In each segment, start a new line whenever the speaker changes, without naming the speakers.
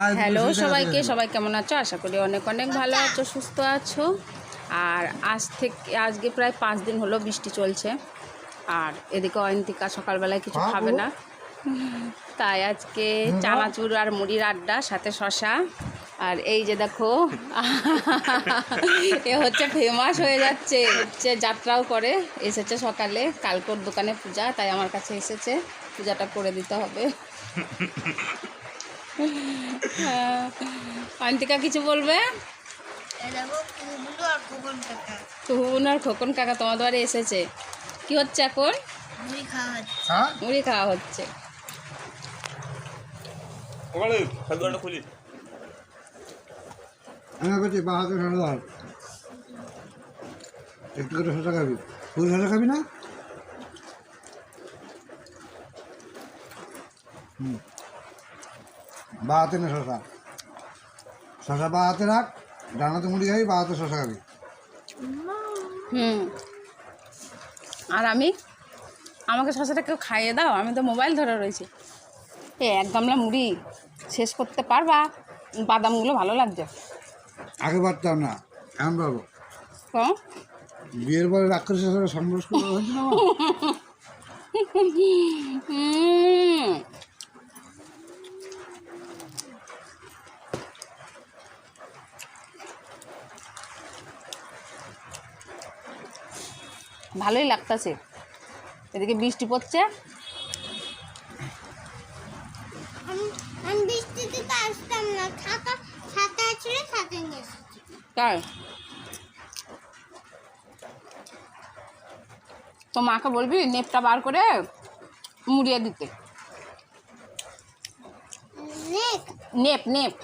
Hello সবাইকে সবাই কেমন আছো? আশা করি অনেক অনেক ভালো আছো সুস্থ আছো। আর আজ থেকে আজকে প্রায় পাঁচ দিন হলো বৃষ্টি চলছে। আর এদিকে অয়ন্তিকা সকালবেলায় কিছু খাবে না। তাই আজকে চানাচুর আর মুড়ির আড্ডা সাথে শশা আর এই যে দেখো এ হচ্ছে ফেমাস হয়ে যাচ্ছে হচ্ছে যাত্রাও করে এসেছে সকালে। কালকোর দোকানে পূজা তাই আমার কাছে এসেছে। পূজাটা করে দিতে হবে। হ্যাঁ। অন্তিকা কিছু বলবে?
এই দেখো আর খোকন কাকা।
তুহুন আর খোকন কাকা তোমাদের বাড়ি এসেছে। কি হচ্ছে এখন?
মুড়ি খাওয়া হচ্ছে।
হ্যাঁ? একটু করে শশা খাবি। ফুল শশা খাবি না? হুম। বা হাতে না শশা? শশা বা হাতে রাখ ডানাতে মুড়ি খাবি বা হাতে শশা খাবি।
হুম। আর আমি আমাকে শশাটা কেউ খাইয়ে দাও আমি তো মোবাইল ধরে রয়েছি। এ এক গামলা মুড়ি শেষ করতে পারবা বাদামগুলো ভালো লাগছে।
আগে পারতাম না এমন পাবো।
কম
বিয়ের পরে রাক্ষসের সাথে সংঘর্ষ করে হয়েছে
ভালোই লাগতাছে। এদিকে বৃষ্টি পড়ছে। তাই তো মাকে বলবি নেপটা বার করে মুড়িয়ে দিতে। নেপ নেপ।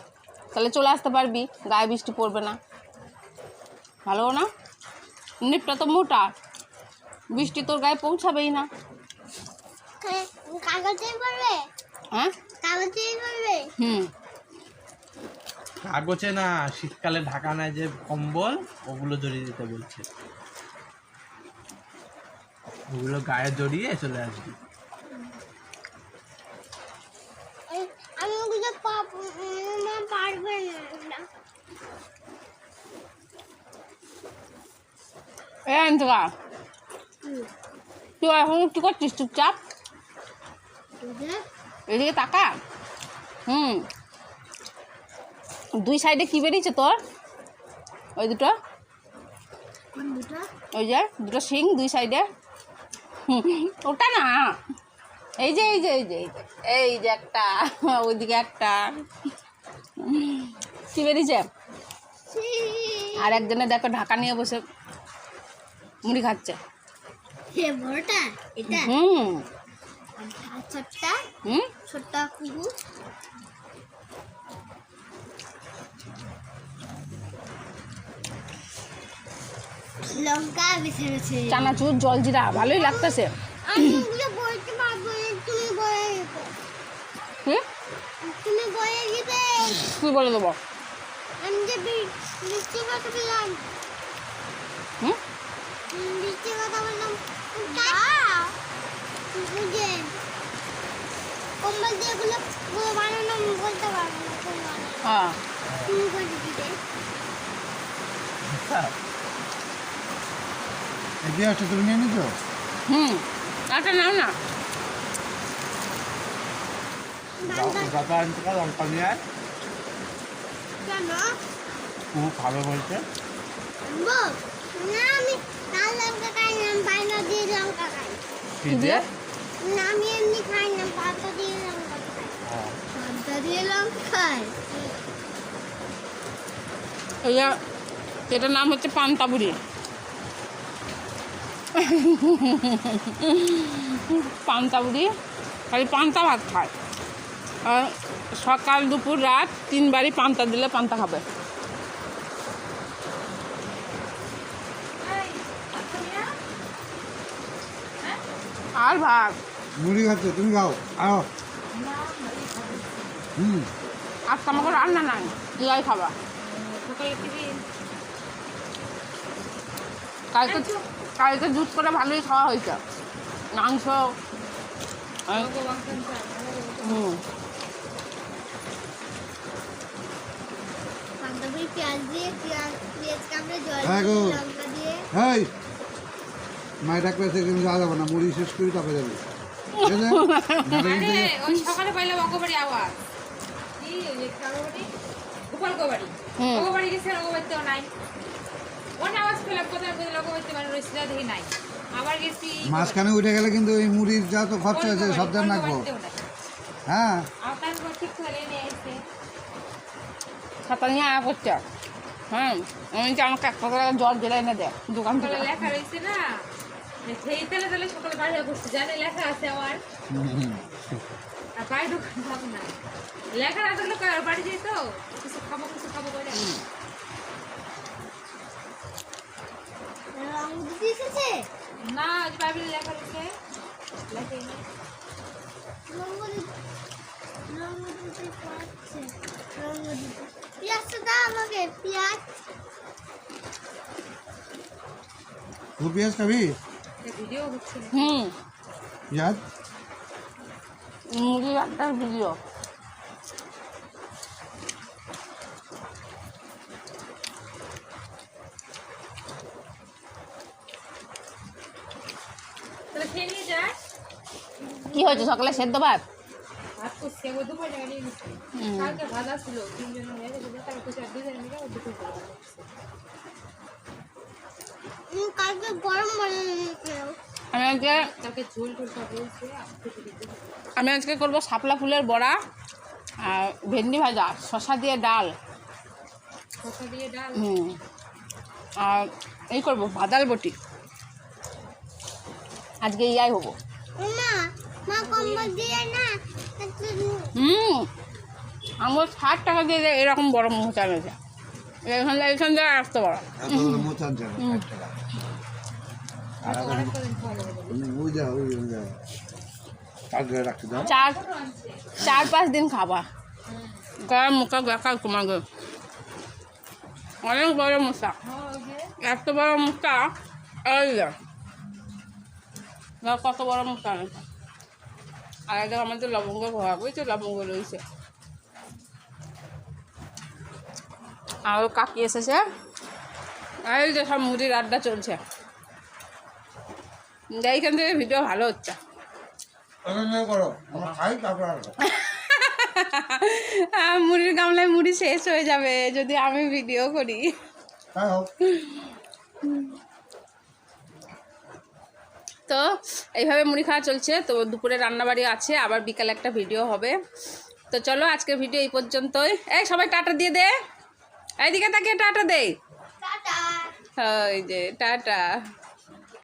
তাহলে চলে আসতে পারবি গায়ে বৃষ্টি পড়বে না। ভালো না? নেপটা তো মোটা। বৃষ্টি তোর গায়ে পৌঁছাবেই না।
কাগজে পড়বে?
হ্যাঁ?
কাগজে পড়বে?
হুম।
কাগজে না শীতকালে ঢাকা নেয় যে কম্বল ওগুলো জড়িয়ে দিতে বলছে। ওগুলো গায়ে জড়িয়ে চলে আসবি।
আমি ওগুলো পারবে না
এ অন্তরা তুই এখন কী করছিস চুপচাপ? এদিকে? তাকা। হুম। দুই সাইডে কি বেরিয়েছে তোর? ওই দুটো। ওই যে দুটো শিং দুই সাইডে। ওটা না। এই যে এই যে এই যে এই যে একটা ওইদিকে একটা। কি বেরিয়েছে? আর একজনে দেখো ঢাকা নিয়ে বসে মুড়ি খাচ্ছে।
বড়টা? এটা?
হুম।
ছোটটা?
হুম?
ছোটটা কুকু। লঙ্কা বেছে
চানাচুর জলজিরা ভালোই লাগতেছে। কি বলে দেবো।
আমি যে কম্বল দিয়ে এগুলো গুলো বানানো বলতে পারব না
হ্যাঁ।
তুমি করে দিবে
এই পেঁয়াজটা তুমি নিয়ে নিচ্ছ
হুম একটা নাও না।
দাদা আনতে লঙ্কা নিয়ে আয়।
কেন?
ও খাবে বলছে?
না আমি লাল লঙ্কা খাই না দিয়ে লঙ্কা খাই।
কি
দিয়ে?
দিয়ে
না আমি এমনি খাই না পাতা দিয়ে লঙ্কা খাই।
হ্যাঁ।
দিয়ে লঙ্কা খাই।
এই এটার নাম হচ্ছে পান্তাবুড়ি পান্তাবুড়ি খালি পান্তা ভাত খায়। আর সকাল দুপুর রাত তিনবারই পান্তা দিলে পান্তা খাবে। আর ভাত।
মুড়ি খাচ্ছে তুমি খাও আও হুম।
আজকে আমাকে রান্না নাই ইয়াই খাবা। কালকে কালকে জুত করে ভালোই খাওয়া হয়েছে। মাংস। হুম।
পেঁয়াজ দিয়ে পেঁয়াজ পেঁয়াজ কামড়ে জল
হ্যাঁ গো।
দিয়ে লঙ্কা দিয়ে।
এই মায়ের ডাকবে কিন্তু যাওয়া যাবে না মুড়ি শেষ করে তারপরে যাবে। ঠিক আছে? নাহলে কিন্তু
ওই সকালে পাইলাম অগবাড়ি আওয়াজ। কি ওই যে কারও বাড়ি গোপাল গোবাড়ি
হুম।
অগবাড়ি গেছে অগবাড়িতেও নাই। অনেক আওয়াজ পেলাম কোথায় কোথায় অগবাড়িতে মানে রয়েছে দেখি নাই। আবার গেছি
মাঝখানে উঠে গেলে কিন্তু এই মুড়ির যা তো খরচা আছে সব দেন রাখব। হ্যাঁ।
আর ঠিক করে এনে এসে।
সকাল নিয়ে আয়া করছে হ্যাঁ আমি যে আমাকে এক টাকা জল দিলে এনে দেয় দোকান থেকে।
লেখা রয়েছে না সেই তেলে তেলে সকালে বাইরে বসছে জানে লেখা আছে আমার আর বাইরে না। লেখা না থাকলে কয় বাড়ি যাই তো? কিছু খাব কিছু খাব করে না লেখা লেখে
পেঁয়াজটা দাও আমাকে পেঁয়াজ।
তুই পেঁয়াজ খাবি?
হুম। ভিডিও।
খেয়ে নিয়ে
কি হয়েছে? সকালে সেদ্ধ ভাত?
ভাত ছিল তিনজন হয়ে গেছে তারপর কিছু আর দুজন মিলে ও দুপুর করে
উম, কালকে গরম
আমি আজকে। আমি আজকে করব শাপলা ফুলের বড়া আর ভেন্ডি ভাজা শশা দিয়ে ডাল।
শসা দিয়ে ডাল?
হুম। আর এই করব বাদাল বটি। আজকে ইয়াই হব।
মা মা কম্বল দিয়ে না একটু
হুম। আমার ষাট টাকা দিয়ে এরকম বড় মোচা রয়েছে এখান থেকে এখান থেকে আসতে
মোচান যাবে
চার পাঁচ দিন খাবা। গরম মুখা দেখা তোমাকে অনেক বড় মশা এত বড় এই কত বড় রয়েছে আর এটা আমাদের লবঙ্গ ঘোরা বুঝছ লবঙ্গ রয়েছে। আর কাকি এসেছে। এই যে সব মুড়ির আড্ডা চলছে। এইখান থেকে ভিডিও ভালো হচ্ছে। মুড়ির গামলায় মুড়ি শেষ হয়ে যাবে যদি আমি ভিডিও করি। তো এইভাবে মুড়ি খাওয়া চলছে তো দুপুরে রান্নাবাড়ি আছে আবার বিকালে একটা ভিডিও হবে। তো চলো আজকের ভিডিও এই পর্যন্তই। এই সবাই টাটা দিয়ে দে। এইদিকে তাকে টাটা দে। ওই যে টাটা।